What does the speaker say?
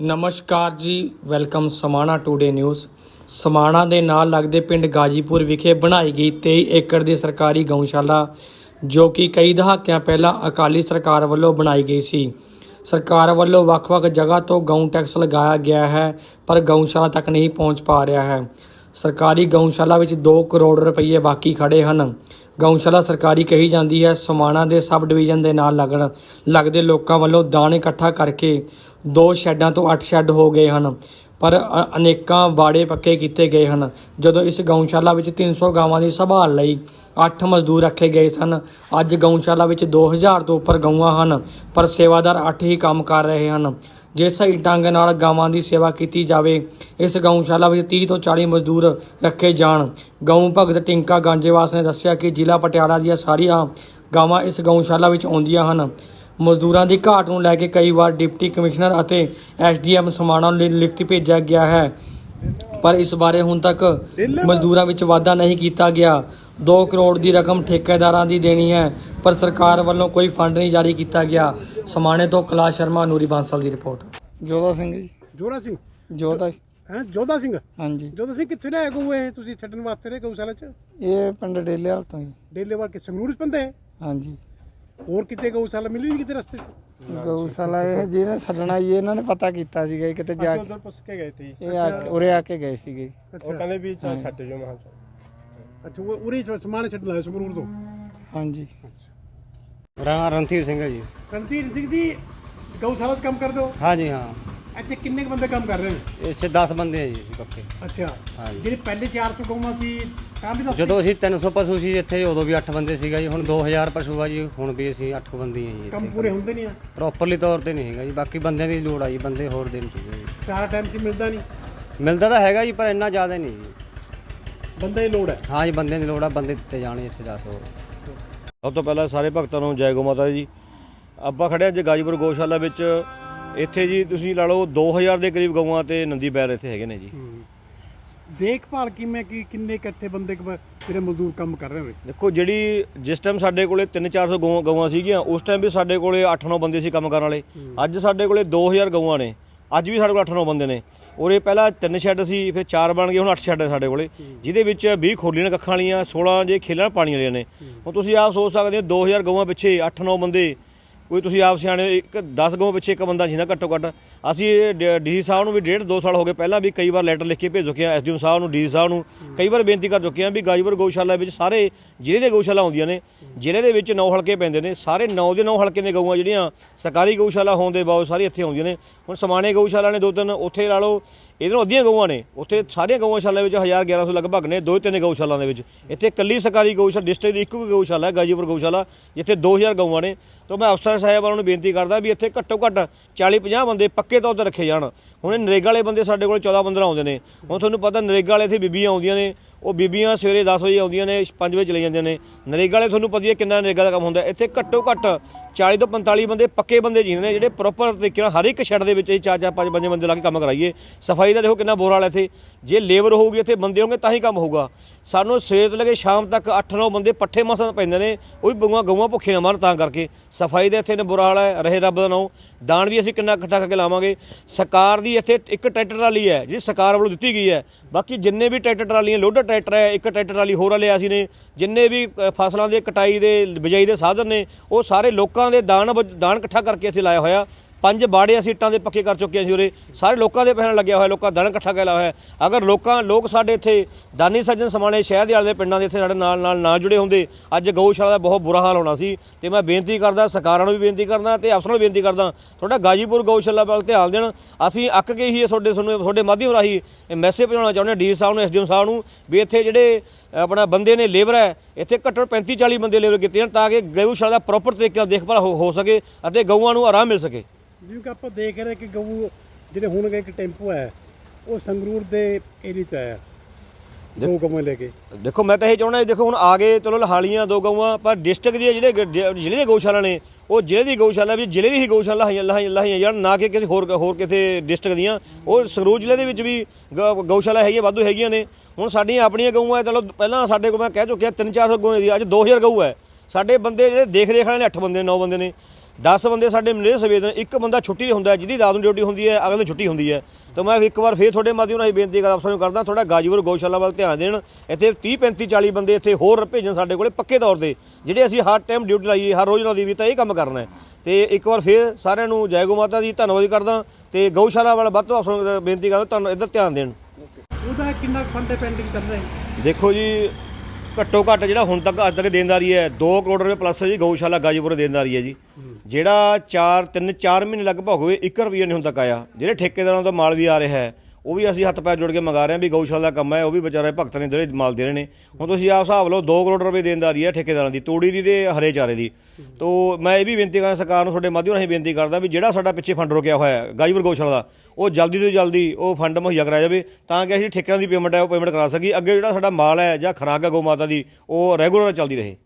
ਨਮਸਕਾਰ ਜੀ, welcome Samana today news Samana ਦੇ ਨਾਲ ਲੱਗਦੇ ਪਿੰਡ ਗਾਜੀਪੁਰ ਵਿਖੇ ਬਣਾਈ ਗਈ 23 ਏਕੜ ਦੀ ਸਰਕਾਰੀ ਗਊਸ਼ਾਲਾ, ਜੋ ਕਿ ਕਈ ਦਹਾਕਿਆਂ ਪਹਿਲਾਂ ਅਕਾਲੀ ਸਰਕਾਰ ਵੱਲੋਂ ਬਣਾਈ ਗਈ ਸੀ। ਸਰਕਾਰ ਵੱਲੋਂ ਵੱਖ-ਵੱਖ ਜਗ੍ਹਾ ਤੋਂ ਗਊ ਟੈਕਸ ਲਗਾਇਆ ਗਿਆ ਹੈ, ਪਰ ਗਊਸ਼ਾਲਾ ਤੱਕ ਨਹੀਂ ਪਹੁੰਚ ਪਾ ਰਿਹਾ ਹੈ। ਸਰਕਾਰੀ ਗਊਸ਼ਾਲਾ ਵਿੱਚ 2 ਕਰੋੜ ਰੁਪਏ ਬਾਕੀ ਖੜੇ ਹਨ। ਗਊਸ਼ਾਲਾ ਸਰਕਾਰੀ ਕਹੀ ਜਾਂਦੀ ਹੈ, ਸਮਾਣਾ ਦੇ ਸਬ ਡਿਵੀਜ਼ਨ ਦੇ ਨਾਲ ਲੱਗਣ, ਲੱਗਦੇ ਲੋਕਾਂ ਵੱਲੋਂ ਦਾਨ ਇਕੱਠਾ ਕਰਕੇ ਦੋ ਸ਼ੈੱਡਾਂ ਤੋਂ 8 ਸ਼ੈੱਡ ਹੋ ਗਏ ਹਨ। ਪਰ ਅਨੇਕਾਂ ਬਾੜੇ ਪੱਕੇ ਕੀਤੇ ਗਏ ਹਨ। ਜਦੋਂ ਇਸ ਗਊਸ਼ਾਲਾ ਵਿੱਚ 300 ਗਾਵਾਂ ਦੀ ਸੰਭਾਲ ਲਈ 8 ਮਜ਼ਦੂਰ ਰੱਖੇ ਗਏ ਸਨ, ਅੱਜ ਗਊਸ਼ਾਲਾ ਵਿੱਚ 2000 ਤੋਂ ਉੱਪਰ ਗਊਆਂ ਹਨ, ਪਰ ਸੇਵਾਦਾਰ 8 ਹੀ ਕੰਮ ਕਰ ਰਹੇ ਹਨ। ਜੇ ਸਹੀ ਢੰਗ ਨਾਲ ਗਾਵਾਂ ਦੀ ਸੇਵਾ ਕੀਤੀ ਜਾਵੇ, ਇਸ ਗਊਸ਼ਾਲਾ ਵਿੱਚ 30 ਤੋਂ 40 ਮਜ਼ਦੂਰ ਰੱਖੇ ਜਾਣ। ਗਊ ਭਗਤ ਟਿੰਕਾ ਗਾਂਜੇਵਾਸ ਨੇ ਦੱਸਿਆ ਕਿ ਜ਼ਿਲ੍ਹਾ ਪਟਿਆਲਾ ਦੀਆਂ ਸਾਰੀਆਂ ਗਾਵਾਂ ਇਸ ਗਊਸ਼ਾਲਾ ਵਿੱਚ ਆਉਂਦੀਆਂ ਹਨ। ਮਜ਼ਦੂਰਾਂ ਦੀ ਘਾਟ ਨੂੰ ਲੈ ਕੇ ਕਈ ਵਾਰ ਡਿਪਟੀ ਕਮਿਸ਼ਨਰ ਅਤੇ ਐਸਡੀਐਮ ਸਮਾਣਾ ਨੂੰ ਲਿਖਤੀ ਭੇਜਿਆ ਗਿਆ ਹੈ। ਪਰ ਇਸ ਬਾਰੇ ਹੁਣ ਤੱਕ ਮਜ਼ਦੂਰਾਂ ਵਿੱਚ ਵਾਧਾ ਨਹੀਂ ਕੀਤਾ ਗਿਆ। 2 ਕਰੋੜ ਦੀ ਰਕਮ ਠੇਕੇਦਾਰਾਂ ਦੀ ਦੇਣੀ ਹੈ ਪਰ ਸਰਕਾਰ ਵੱਲੋਂ ਕੋਈ ਫੰਡ ਨਹੀਂ ਜਾਰੀ ਕੀਤਾ ਗਿਆ। ਸਮਾਣੇ ਤੋਂ ਕੈਲਾਸ਼ ਸ਼ਰਮਾ ਨੂਰੀ ਬਾਂਸਲ ਦੀ ਰਿਪੋਰਟ। ਜੋਦਾ ਸਿੰਘ ਜੀ। ਜੋਰਾ ਸਿੰਘ? ਜੋਦਾ ਹੈ ਜੋਧਾ ਸਿੰਘ? ਹਾਂਜੀ। ਜੋਧਾ ਸਿੰਘ ਕਿੱਥੇ ਲੈ ਗਊ ਇਹ ਤੁਸੀਂ ਛੱਡਣ ਵਾਸਤੇ ਰੇ ਗਊਸ਼ਾਲਾ ਚ? ਇਹ ਪਿੰਡ ਡੇਲੇ ਵਾਲ ਤੋਂ ਜੀ। ਡੇਲੇ ਵਾਰ ਕਿ ਸੰਗਰੂਰ ਚ ਪੰਦੇ? ਹਾਂਜੀ। ਹੋਰ ਕਿਤੇ ਗਊਸ਼ਾਲਾ ਮਿਲੀ ਨਹੀਂ ਕਿਤੇ ਰਸਤੇ ਚ? ਗਊਸ਼ਾਲਾ ਇਹ ਜਿਹਨੇ ਛੱਡਣਾ ਜੀ ਇਹਨਾਂ ਨੇ ਪਤਾ ਕੀਤਾ ਸੀਗਾ ਜੀ ਕਿਤੇ ਜਾ ਕੇ। ਉਧਰ ਪੁੱਛ ਕੇ ਗਏ ਸੀ। ਇਹ ਆ ਕੇ- ਉਰੇ ਆ ਕੇ ਗਏ ਸੀਗੇ। ਉਹ ਅੱਛਾ ਕਹਿੰਦੇ ਵੀ ਚੱਲ ਛੱਡ ਜੋ ਮਹਾਂ ਅੱਛਾ ਉਹ ਉਰੇ ਚ ਸਮਾਨ ਛੱਡ ਲਾਇਆ ਸੰਗਰੂਰ ਤੋਂ? ਹਾਂਜੀ। ਰਾਂ ਰਣਧੀਰ ਸਿੰਘ ਹੈ ਜੀ। ਰਣਧੀਰ ਸਿੰਘ ਜੀ ਗਊਸ਼ਾਲਾ ਚ ਕੰਮ ਕਰਦੇ ਹੋ? ਹਾਂਜੀ ਹਾਂ। ਇੱਥੇ ਕਿੰਨੇ ਕੁ ਬੰਦੇ ਕੰਮ ਕਰ ਰਹੇ ਨੇ? ਇਸੇ 10 ਬੰਦੇ ਆ ਜੀ ਅਸੀਂ ਪੱਕੇ ਅੱਛਾ। ਹਾਂਜੀ। ਜਿਹੜੇ ਪਹਿਲੇ 400 ਗਊਆਂ ਸੀ ਤਾਂ ਵੀ ਦੱਸ। ਜਦੋਂ ਅਸੀਂ 300 ਪਸ਼ੂ ਸੀ ਇੱਥੇ ਉਦੋਂ ਵੀ 8 ਬੰਦੇ ਸੀਗਾ ਜੀ ਹੁਣ 2000 ਪਸ਼ੂ ਆ ਜੀ ਹੁਣ ਵੀ ਅਸੀਂ 8 ਬੰਦੇ ਆ ਜੀ ਕੰਮ ਇੱਥੇ ਪੂਰੇ ਹੁੰਦੇ ਨਹੀਂ ਆ? ਪ੍ਰੋਪਰਲੀ ਤੌਰ ਤੇ ਨਹੀਂ ਹੈਗਾ ਜੀ ਬਾਕੀ ਬੰਦਿਆਂ ਦੀ ਲੋੜ ਆ ਜੀ ਬੰਦੇ ਹੋਰ ਦੇਣ ਚਾਹੀਦੇ ਜੀ। ਚਾਰ ਟਾਈਮ ਚ ਮਿਲਦਾ ਨਹੀਂ? ਮਿਲਦਾ ਤਾਂ ਹੈਗਾ ਜੀ ਪਰ ਇੰਨਾ ਜ਼ਿਆਦਾ ਨਹੀਂ ਜੀ। ਬੰਦੇ ਦੀ ਲੋੜ ਹੈ? ਹਾਂ ਜੀ ਬੰਦਿਆਂ ਦੀ ਲੋੜ ਆ ਬੰਦੇ ਦਿੱਤੇ ਜਾਣੇ ਇੱਥੇ 10 ਹੋਰ। ਸਭ ਤੋਂ ਪਹਿਲਾਂ ਸਾਰੇ ਭਗਤਾਂ ਨੂੰ ਜੈ ਗੋ ਮਾਤਾ ਜੀ। ਆਪਾਂ ਖੜੇ ਹਾਂ ਅੱਜ ਗਾਜੀਪੁਰ ਗੋਸ਼ਾਲਾ ਵਿੱਚ ਇੱਥੇ ਜੀ ਤੁਸੀਂ ਲਾ ਲਓ 2000 ਦੇ ਕਰੀਬ ਗਊਆਂ ਤੇ ਨੰਦੀ ਬੈਰ ਇੱਥੇ ਹੈਗੇ ਨੇ ਜੀ। ਦੇਖਭਾਲ ਕਿਵੇਂ ਕੀ ਕਿੰਨੇ ਇਕੱਠੇ ਬੰਦੇ ਕੁ ਜਿਹੜੇ ਮਜ਼ਦੂਰ ਕੰਮ ਕਰ ਰਹੇ ਹੋਵੇ ਦੇਖੋ ਜਿਹੜੀ ਜਿਸ ਟਾਈਮ ਸਾਡੇ ਕੋਲੇ 3-400 ਗਊਆਂ ਗਊਆਂ ਸੀਗੀਆਂ ਉਸ ਟਾਈਮ ਵੀ ਸਾਡੇ ਕੋਲੇ 8-9 ਬੰਦੇ ਸੀ ਕੰਮ ਕਰਨ ਵਾਲੇ। ਅੱਜ ਸਾਡੇ ਕੋਲੇ 2000 ਗਊਆਂ ਨੇ। ਅੱਜ ਵੀ ਸਾਡੇ ਕੋਲ 8-9 ਬੰਦੇ ਨੇ। ਔਰ ਇਹ ਪਹਿਲਾਂ ਤਿੰਨ ਸ਼ੈੱਡ ਸੀ ਫਿਰ ਚਾਰ ਬਣ ਗਏ ਹੁਣ 8 ਸ਼ੈੱਡ ਹੈ ਸਾਡੇ ਕੋਲੇ। ਜਿਹਦੇ ਵਿੱਚ 20 ਖੋਲੀਆਂ ਨੇ ਕੱਖਾਂ ਵਾਲੀਆਂ 16 ਜੇ ਖੇਲਣ ਪਾਣੀ ਵਾਲੀਆਂ ਨੇ। ਹੁਣ ਤੁਸੀਂ ਆਪ ਸੋਚ ਸਕਦੇ ਹੋ 2000 ਗਊਆਂ ਪਿੱਛੇ 8-9 ਬੰਦੇ ਕੋਈ ਤੁਸੀਂ ਆਪ ਸਿਆਣੇ ਹੋ, ਇੱਕ 10 ਗਊਆਂ ਪਿੱਛੇ ਇੱਕ ਬੰਦਾ ਸੀ ਨਾ ਘੱਟੋ ਘੱਟ। ਅਸੀਂ ਡੀਸੀ ਸਾਹਿਬ ਨੂੰ ਵੀ ਡੇਢ ਦੋ ਸਾਲ ਹੋ ਗਏ ਪਹਿਲਾਂ ਵੀ ਕਈ ਵਾਰ ਲੈਟਰ ਲਿਖ ਕੇ ਭੇਜ ਚੁੱਕੇ ਹਾਂ ਐਸਡੀਐਮ ਸਾਹਿਬ ਨੂੰ ਡੀਸੀ ਸਾਹਿਬ ਨੂੰ ਕਈ ਵਾਰ ਬੇਨਤੀ ਕਰ ਚੁੱਕੇ ਹਾਂ ਵੀ ਗਾਜੀਪੁਰ ਗਊਸ਼ਾਲਾ ਵਿੱਚ ਸਾਰੇ ਜ਼ਿਲ੍ਹੇ ਦੇ ਗਊਸ਼ਾਲਾ ਆਉਂਦੀਆਂ ਨੇ ਜ਼ਿਲ੍ਹੇ ਦੇ ਵਿੱਚ 9 ਹਲਕੇ ਪੈਂਦੇ ਨੇ ਸਾਰੇ 9 ਦੇ 9 ਹਲਕੇ ਦੇ ਗਊਆਂ ਜਿਹੜੀਆਂ ਸਰਕਾਰੀ ਗਊਸ਼ਾਲਾ ਹੋਣ ਦੇ ਬਾਵਜੂਦ ਸਾਰੇ ਇੱਥੇ ਆਉਂਦੀਆਂ ਨੇ। ਹੁਣ ਸਮਾਣੇ ਗਊਸ਼ਾਲਾ ਨੇ ਦੋ ਤਿੰਨ ਉੱਥੇ ਲਾ ਲਓ ਇਧਰੋਂ ਅੱਧੀਆਂ ਗਊਆਂ ਨੇ ਉੱਥੇ ਸਾਰੀਆਂ ਗਊਸ਼ਾਲਾ ਵਿੱਚ 1000 1100 ਲਗਭਗ ਨੇ ਦੋ ਤਿੰਨ ਗਊਸ਼ਾਲਾ ਦੇ ਵਿੱਚ। ਇੱਥੇ ਕੱਲੀ ਸਰਕਾਰੀ ਗਊਸ਼ਾਲਾ ਡਿਸਟ੍ਰਿਕਟ ਦੀ ਇੱਕੋ ਗਊਸ਼ਾਲਾ ਹੈ ਗਾਜੀਪੁਰ ਗਊਸ਼ਾਲਾ ਜਿੱਥੇ 2000 ਗਊਆਂ ਨੇ। ਤਾਂ ਮੈਂ ਅਫਸਰ ਸਾਹਿਬਾਨਾਂ ਨੂੰ ਬੇਨਤੀ ਕਰਦਾ ਵੀ ਇੱਥੇ ਘੱਟੋ ਘੱਟ 40 50 ਬੰਦੇ ਪੱਕੇ ਤੌਰ ਤੇ ਰੱਖੇ ਜਾਣ। ਹੁਣ ਇਹ ਨਰੇਗਾ ਵਾਲੇ ਬੰਦੇ ਸਾਡੇ ਕੋਲ 14 15 ਆਉਂਦੇ ਨੇ। ਹੁਣ ਤੁਹਾਨੂੰ ਪਤਾ ਨਰੇਗਾ ਵਾਲੇ ਇੱਥੇ ਬੀਬੀਆਂ ਆਉਂਦੀਆਂ ਨੇ। ਉਹ ਬੀਬੀਆਂ ਸਵੇਰੇ 10 ਵਜੇ ਆਉਂਦੀਆਂ ਨੇ 5 ਵਜੇ ਚਲੇ ਜਾਂਦੀਆਂ ਨੇ। ਨਰੇਗਾ ਵਾਲੇ ਤੁਹਾਨੂੰ ਪਤਾ ਹੀ ਹੈ ਕਿੰਨਾ ਨਰੇਗਾ ਦਾ ਕੰਮ ਹੁੰਦਾ। ਇੱਥੇ ਘੱਟੋ ਘੱਟ 40 ਤੋਂ 45 ਬੰਦੇ, ਪੱਕੇ ਬੰਦੇ ਜੀਂਦੇ ਨੇ, ਜਿਹੜੇ ਪ੍ਰੋਪਰ ਤਰੀਕੇ ਨਾਲ ਹਰ ਇੱਕ ਸ਼ੈੱਡ ਦੇ ਵਿੱਚ ਇਹ ਚਾਰ ਚਾਰ, ਪੰਜ ਪੰਜ ਬੰਦੇ ਲਾ ਕੇ ਕੰਮ ਕਰਾਈਏ। ਸਫ਼ਾਈ ਦਾ ਦੇਖੋ ਕਿੰਨਾ ਬੁਰਾ ਹਾਲ ਇੱਥੇ। ਜੇ ਲੇਬਰ ਹੋਊਗੀ, ਇੱਥੇ ਬੰਦੇ ਹੋਣਗੇ, ਤਾਂ ਹੀ ਕੰਮ ਹੋਊਗਾ। ਸਾਨੂੰ ਸਵੇਰ ਤੋਂ ਲੈ ਕੇ ਸ਼ਾਮ ਤੱਕ 8-9 ਬੰਦੇ ਪੱਠੇ ਮਸਾਂ ਪੈਂਦੇ ਨੇ, ਉਹ ਵੀ ਗਊਆਂ ਗਊਆਂ ਭੁੱਖੇ ਨਾ ਮਰਨ ਤਾਂ ਕਰਕੇ। ਸਫ਼ਾਈ ਦਾ ਇੱਥੇ ਨੇ ਬੁਰਾ ਹਾਲ ਹੈ, ਰਹੇ ਰੱਬ ਦਾ ਨਾਮ। ਦਾਨ ਵੀ ਅਸੀਂ ਕਿੰਨਾ ਇਕੱਠਾ ਕਰਕੇ ਲਾਵਾਂਗੇ। ਸਰਕਾਰ ਦੀ ਇੱਥੇ ਇੱਕ ਟਰੈਕਟਰ ਟਰਾਲੀ ਹੈ, ਜਿਹੜੀ ਸਰਕਾਰ ਵੱਲੋਂ ਦਿੱਤੀ ਗਈ ਹੈ। ਬਾਕੀ ਜਿੰਨੇ ਵੀ ਟਰੈਕਟਰ ਟਰਾਲੀਆਂ, ਲੋਡਰ ਟਰੈਕਟਰ ਹੈ, ਇੱਕ ਟਰੈਕਟਰ ਵਾਲੀ ਹੋਰ ਲਿਆ ਸੀ ਨੇ। ਜਿੰਨੇ ਵੀ ਫਸਲਾਂ ਦੇ ਕਟਾਈ ਦੇ, ਬਿਜਾਈ ਦੇ ਸਾਧਨ ਨੇ, ਉਹ ਸਾਰੇ ਲੋਕਾਂ ਦੇ ਦਾਨ ਵਜ- ਦਾਨ ਇਕੱਠਾ ਕਰਕੇ ਇੱਥੇ ਲਾਇਆ ਹੋਇਆ। ਪੰਜ ਬਾੜੇ ਅਸੀਂ ਇੱਟਾਂ ਦੇ ਪੱਕੇ ਕਰ ਚੁੱਕੇ ਸੀ ਉਰੇ। ਸਾਰੇ ਲੋਕਾਂ ਦੇ ਪੈਸੇ ਨਾਲ ਲੱਗਿਆ ਹੋਇਆ, ਲੋਕਾਂ ਦਾ ਦਾਨ ਇਕੱਠਾ ਕੀਤਾ ਹੋਇਆ। ਅਗਰ ਲੋਕਾਂ, ਲੋਕ ਸਾਡੇ ਇੱਥੇ ਦਾਨੀ ਸੱਜਣ ਸਮਾਣੇ ਸ਼ਹਿਰ ਦੇ ਆਲੇ ਦੇ ਪਿੰਡਾਂ ਦੇ ਇੱਥੇ ਸਾਡੇ ਨਾਲ ਨਾਲ ਨਾ ਜੁੜੇ ਹੁੰਦੇ, ਅੱਜ ਗਊਸ਼ਾਲਾ ਦਾ ਬਹੁਤ ਬੁਰਾ ਹਾਲ ਹੋਣਾ ਸੀ। ਤੇ ਮੈਂ ਬੇਨਤੀ ਕਰਦਾ, ਸਰਕਾਰਾਂ ਨੂੰ ਵੀ ਬੇਨਤੀ ਕਰਦਾ ਤੇ ਅਫਸਰਾਂ ਨੂੰ ਬੇਨਤੀ ਕਰਦਾ, ਤੁਹਾਡਾ ਗਾਜੀਪੁਰ ਗਊਸ਼ਾਲਾ ਵੱਲ ਧਿਆਨ ਦੇਣ। ਅਸੀਂ ਅੱਕ ਕੇ ਹੀ ਇਹ ਤੁਹਾਡੇ, ਤੁਹਾਨੂੰ, ਤੁਹਾਡੇ ਮਾਧਿਅਮ ਰਾਹੀਂ ਮੈਸੇਜ ਪਹੁੰਚਾਉਣਾ ਚਾਹੁੰਦੇ ਹਾਂ ਡੀ ਸਾਹਿਬ ਨੂੰ ਐਸਡੀਐਮ ਸਾਹਿਬ ਨੂੰ, ਵੀ ਇੱਥੇ ਜਿਹੜੇ ਆਪਣਾ ਬੰਦੇ ਨੇ ਲੇਬਰ ਹੈ, ਇੱਥੇ ਘੱਟੋ 35 40 ਬੰਦੇ ਲੇਬਰ ਕੀਤੇ ਹਨ ਤਾਂ ਕਿ ਗਊਸ਼ਾਲਾ ਦਾ ਪ੍ਰੋਪਰ ਤਰੀਕੇ ਨਾਲ ਦੇਖਭਾਲ ਹੋ ਸਕੇ ਅਤੇ ਗਊਆਂ ਨੂੰ ਆਰਾਮ ਮਿਲ ਸਕੇ। ਜਿਵੇਂ ਕਿ ਆਪਾਂ ਦੇਖ ਰਹੇ ਕਿ ਗਊ ਜਿਹੜੇ ਹੁਣ ਇੱਕ ਟੈਂਪੋ ਹੈ ਉਹ ਸੰਗਰੂਰ ਦੇ ਏਰੀਆ ਚ ਆਇਆ ਦੋ ਗਊਆਂ ਲੈ ਕੇ। ਦੇਖੋ ਮੈਂ ਤਾਂ ਇਹ ਚਾਹੁੰਦਾ ਦੇਖੋ ਹੁਣ ਆ ਗਏ ਚਲੋ ਲਹਾਲੀਆਂ ਦੋ ਗਊਆਂ ਪਰ ਡਿਸਟ੍ਰਿਕਟ ਦੀ ਜਿਹੜੇ ਗ- ਜ- ਜ਼ਿਲ੍ਹੇ ਦੇ ਗਊਸ਼ਾਲਾ ਨੇ ਉਹ ਜ਼ਿਲ੍ਹੇ ਦੀ ਗਊਸ਼ਾਲਾ ਵੀ ਜ਼ਿਲ੍ਹੇ ਦੀ ਹੀ ਗਊਸ਼ਾਲਾ ਲਾਹੀਆਂ ਲਾਹੀਆਂ ਲਾਹੀਆਂ ਜਾਣ ਨਾ ਕਿ ਕਿਸੇ ਹੋਰ ਹੋਰ ਕਿਸੇ ਡਿਸਟ੍ਰਿਕਟ ਦੀਆਂ। ਉਹ ਸੰਗਰੂਰ ਜ਼ਿਲ੍ਹੇ ਦੇ ਵਿੱਚ ਵੀ ਗ- ਗਊਸ਼ਾਲਾ ਹੈਗੀਆਂ ਵਾਧੂ ਹੈਗੀਆਂ ਨੇ। ਹੁਣ ਸਾਡੀਆਂ ਆਪਣੀਆਂ ਗਊਆਂ ਚਲੋ ਪਹਿਲਾਂ ਸਾਡੇ ਕੋਲ ਮੈਂ ਕਹਿ ਚੁੱਕਿਆ 3-400 ਗਊਆਂ ਦੀ ਅੱਜ 2000 ਗਊ ਹੈ। ਸਾਡੇ ਬੰਦੇ ਜਿਹੜੇ ਦੇਖ ਰੇਖ ਵਾਲੇ ਨੇ 8 ਬੰਦੇ ਨੇ 9 ਬੰਦੇ ਨੇ। 10 ਬੰਦੇ ਸਾਡੇ ਮਨੇਰੇ ਸੰਵੇਦਨ ਇੱਕ ਬੰਦਾ ਛੁੱਟੀ ਹੁੰਦਾ ਜਿਹਦੀ ਰਾਤ ਨੂੰ ਡਿਊਟੀ ਹੁੰਦੀ ਹੈ ਅਗਲੇ ਦਿਨ ਛੁੱਟੀ ਹੁੰਦੀ ਹੈ। ਤਾਂ ਮੈਂ ਇੱਕ ਵਾਰ ਫੇਰ ਤੁਹਾਡੇ ਮਾਧਿਅਮ ਰਾਹੀਂ ਬੇਨਤੀ ਕਰ ਅਫਸਰ ਨੂੰ ਕਰਦਾ ਥੋੜਾ ਗਾਜੀਪੁਰ ਗਊਸ਼ਾਲਾ ਵੱਲ ਧਿਆਨ ਦੇਣ। ਇੱਥੇ 30 35 40 ਬੰਦੇ ਇੱਥੇ ਹੋਰ ਭੇਜਣ ਸਾਡੇ ਕੋਲੇ ਪੱਕੇ ਤੌਰ ਤੇ ਜਿਹੜੇ ਅਸੀਂ ਹਰ ਟਾਈਮ ਡਿਊਟੀ ਲਾਈਏ ਹਰ ਰੋਜ਼ ਨਾਲ ਦੀ ਵੀ ਤਾਂ ਇਹ ਕੰਮ ਕਰਨਾ ਹੈ। ਤੇ ਇੱਕ ਵਾਰ ਫੇਰ ਸਾਰਿਆਂ ਨੂੰ ਜੈ ਗਊ ਮਾਤਾ ਦੀ ਧੰਨਵਾਦ ਕਰਦਾ ਤੇ ਗਊਸ਼ਾਲਾ ਵੱਲ ਵੱਧ ਤੋਂ ਅਫਸਰ ਨੂੰ ਬੇਨਤੀ ਕਰਦਾ ਤੁਹਾਨੂੰ ਇੱਧਰ ਧਿਆਨ ਦੇਣ। ਉਹਦਾ ਕਿੰਨਾ ਫੰਡ ਪੈਂਡਿੰਗ ਚੱਲ ਰਿਹਾ ਦੇਖੋ ਜੀ ਘੱਟੋ ਘੱਟ ਜਿਹੜਾ ਹੁਣ ਤੱਕ ਅੱਜ ਤੱਕ ਦੇਣਦਾਰੀ ਹੈ 2 ਕਰੋੜ ਰੁਪਏ ਪਲੱਸ ਜੀ, ਗਊਸ਼ਾਲਾ ਗਾਜੀਪੁਰ ਦੀ ਦੇਣਦਾਰੀ ਹੈ ਜੀ। ਜਿਹੜਾ 4 3 4 ਮਹੀਨੇ ਲਗਭਗ ਹੋਏ 1 ਰੁਪਈਆ ਨਹੀਂ ਹੁਣ ਤੱਕ ਆਇਆ। ਜਿਹੜੇ ਠੇਕੇਦਾਰਾਂ ਤੋਂ ਮਾਲ ਵੀ ਆ ਰਿਹਾ ਹੈ ਉਹ ਵੀ ਅਸੀਂ ਹੱਥ ਪੈਰ ਜੋੜ ਕੇ ਮੰਗਾ ਰਹੇ ਹਾਂ ਵੀ ਗਊਸ਼ਾਲਾ ਦਾ ਕੰਮ ਹੈ, ਉਹ ਵੀ ਵਿਚਾਰੇ ਭਗਤ ਨੇ ਜਿਹੜੇ ਮਾਲ ਦੇ ਰਹੇ ਨੇ। ਹੁਣ ਤੁਸੀਂ ਆਪ ਹਿਸਾਬ ਲਓ 2 ਕਰੋੜ ਰੁਪਏ ਦੇਣਦਾਰੀ ਹੈ ਠੇਕੇਦਾਰਾਂ ਦੀ, ਤੂੜੀ ਦੀ ਤੇ ਹਰੇ ਚਾਰੇ ਦੀ। ਤੋਂ ਮੈਂ ਇਹ ਵੀ ਬੇਨਤੀ ਕਰਾਂ ਸਰਕਾਰ ਨੂੰ ਤੁਹਾਡੇ ਮਾਧਿਅਮ ਰਾਹੀਂ ਬੇਨਤੀ ਕਰਦਾ ਵੀ ਜਿਹੜਾ ਸਾਡਾ ਪਿੱਛੇ ਫੰਡ ਰੁਕਿਆ ਹੋਇਆ ਹੈ, ਗਾਜੀਪੁਰ ਗਊਸ਼ਾਲਾ ਦਾ, ਉਹ ਜਲਦੀ ਤੋਂ ਜਲਦੀ ਉਹ ਫੰਡ ਮੁਹੱਈਆ ਕਰਾਇਆ ਜਾਵੇ, ਤਾਂ ਕਿ ਅਸੀਂ ਠੇਕਿਆਂ ਦੀ ਪੇਮੈਂਟ ਹੈ, ਉਹ ਪੇਮੈਂਟ ਕਰਾ ਸਕੀਏ। ਅੱਗੇ ਜਿਹੜਾ ਸਾਡਾ ਮਾਲ ਹੈ ਜਾਂ ਖੁਰਾਕ ਹੈ ਗਊ ਮਾਤਾ ਦੀ, ਉਹ ਰੈਗੂਲਰ ਚੱਲਦੀ ਰਹੇ।